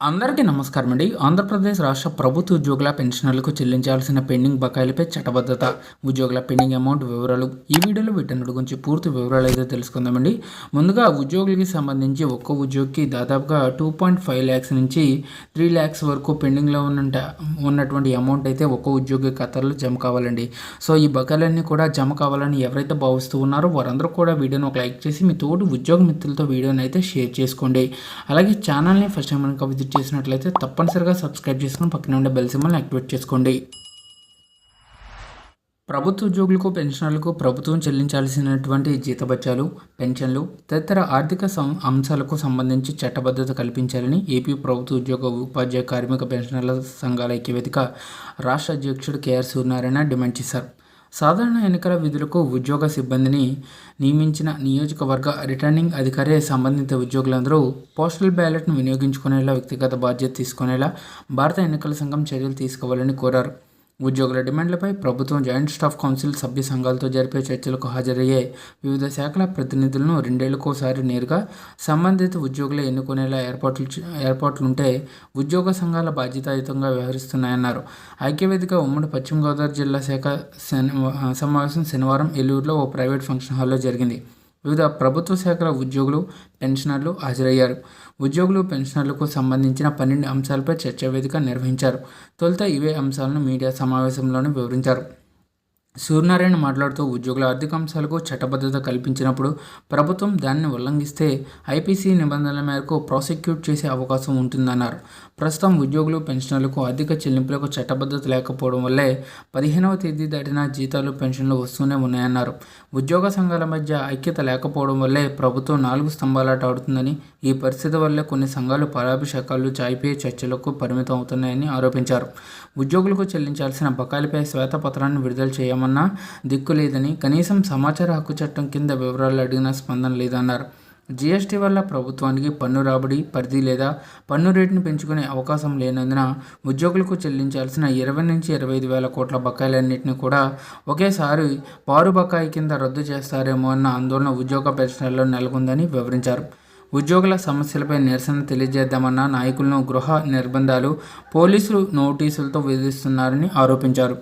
అందరికీ నమస్కారం అండి. ఆంధ్రప్రదేశ్ రాష్ట్ర ప్రభుత్వ ఉద్యోగుల పెన్షనర్లకు చెల్లించాల్సిన పెండింగ్ బకాయిలపై చట్టబద్ధత ఉద్యోగుల పెండింగ్ అమౌంట్ వివరాలు ఈ వీడియోలో వీటన్నిటి గురించి పూర్తి వివరాలు అయితే తెలుసుకుందామండి. ముందుగా ఉద్యోగులకి సంబంధించి ఒక్క ఉద్యోగికి దాదాపుగా టూ పాయింట్ ఫైవ్ ల్యాక్స్ నుంచి త్రీ ల్యాక్స్ వరకు పెండింగ్లో ఉన్న ఉన్నటువంటి అమౌంట్ అయితే ఒక్క ఉద్యోగి ఖాతాలో జమ కావాలండి. సో ఈ బకాయిలన్నీ కూడా జమ కావాలని ఎవరైతే భావిస్తూ ఉన్నారో వారందరూ కూడా వీడియోని ఒక లైక్ చేసి మీ తోటి ఉద్యోగ మిత్రులతో వీడియోని అయితే షేర్ చేసుకోండి. అలాగే ఛానల్ని ఫస్ట్ టైం కనుక విజిట్ చేసినట్లయితే తప్పనిసరిగా సబ్స్క్రైబ్ చేసుకుని పక్కన ఉండే బెల్ సింబల్ని యాక్టివేట్ చేసుకోండి. ప్రభుత్వ ఉద్యోగులకు పెన్షనర్లకు ప్రభుత్వం చెల్లించాల్సినటువంటి జీతభత్యాలు పెన్షన్లు తదితర ఆర్థిక సం అంశాలకు సంబంధించి చట్టబద్ధత కల్పించాలని ఏపీ ప్రభుత్వ ఉద్యోగ ఉపాధ్యాయ కార్మిక పెన్షనర్ల సంఘాల ఐక్యవేదిక రాష్ట్ర అధ్యక్షుడు కేఆర్ సూర్యనారాయణ డిమాండ్ చేశారు. సాధారణ ఎన్నికల విధులకు ఉద్యోగ సిబ్బందిని నియమించిన నియోజకవర్గ రిటర్నింగ్ అధికారి సంబంధిత ఉద్యోగులందరూ పోస్టల్ బ్యాలెట్ను వినియోగించుకునేలా వ్యక్తిగత బాధ్యత తీసుకునేలా భారత ఎన్నికల సంఘం చర్యలు తీసుకోవాలని కోరారు. ఉద్యోగుల డిమాండ్లపై ప్రభుత్వం జాయింట్ స్టాఫ్ కౌన్సిల్ సభ్య సంఘాలతో జరిపే చర్చలకు హాజరయ్యే వివిధ శాఖల ప్రతినిధులను రెండేళ్ళకోసారి నేరుగా సంబంధిత ఉద్యోగులు ఎన్నుకునేలా ఏర్పాట్లు ఏర్పాట్లుంటే ఉద్యోగ సంఘాల బాధ్యతాయుతంగా వ్యవహరిస్తున్నాయన్నారు. ఐక్యవేదిక ఉమ్మడి పశ్చిమ గోదావరి జిల్లా శాఖ సమావేశం శనివారం ఏలూరులో ఓ ప్రైవేట్ ఫంక్షన్ హాల్లో జరిగింది. వివిధ ప్రభుత్వ శాఖల ఉద్యోగులు పెన్షనర్లు హాజరయ్యారు. ఉద్యోగులు పెన్షనర్లకు సంబంధించిన పన్నెండు అంశాలపై చర్చా వేదిక నిర్వహించారు. తొలుత ఇవే అంశాలను మీడియా సమావేశంలోనే వివరించారు. సూర్యనారాయణ మాట్లాడుతూ ఉద్యోగుల ఆర్థిక అంశాలకు చట్టబద్ధత కల్పించినప్పుడు ప్రభుత్వం దాన్ని ఉల్లంఘిస్తే ఐపీసీ నిబంధనల మేరకు ప్రాసిక్యూట్ చేసే అవకాశం ఉంటుందన్నారు. ప్రస్తుతం ఉద్యోగులు పెన్షనర్లకు ఆర్థిక చెల్లింపులకు చట్టబద్ధత లేకపోవడం వల్లే పదిహేనవ తేదీ దాటిన జీతాలు పెన్షన్లు వస్తూనే ఉన్నాయన్నారు. ఉద్యోగ సంఘాల మధ్య ఐక్యత లేకపోవడం వల్లే ప్రభుత్వం నాలుగు స్తంభాలాట ఆడుతుందని ఈ పరిస్థితి వల్లే కొన్ని సంఘాలు పరాభిషేకాలు చాయిపే చర్చలకు పరిమితం అవుతున్నాయని ఆరోపించారు. ఉద్యోగులకు చెల్లించాల్సిన బకాయిలపై శ్వేతపత్రాన్ని విడుదల చేయమన్నా దిక్కు లేదని కనీసం సమాచార హక్కు చట్టం కింద వివరాలు అడిగినా స్పందన లేదన్నారు. జీఎస్టీ వల్ల ప్రభుత్వానికి పన్ను రాబడి పరిధి లేదా పన్ను రేటును పెంచుకునే అవకాశం లేనందున ఉద్యోగులకు చెల్లించాల్సిన ఇరవై నుంచి ఇరవై ఐదు వేల కోట్ల బకాయిలన్నింటినీ కూడా ఒకేసారి పారు బకాయి కింద రద్దు చేస్తారేమో అన్న ఆందోళన ఉద్యోగ పెన్షనర్లో నెలకొందని వివరించారు. ఉద్యోగుల సమస్యలపై నిరసన తెలియజేద్దామన్న నాయకులను గృహ నిర్బంధాలు పోలీసులు నోటీసులతో వేధిస్తున్నారని ఆరోపించారు.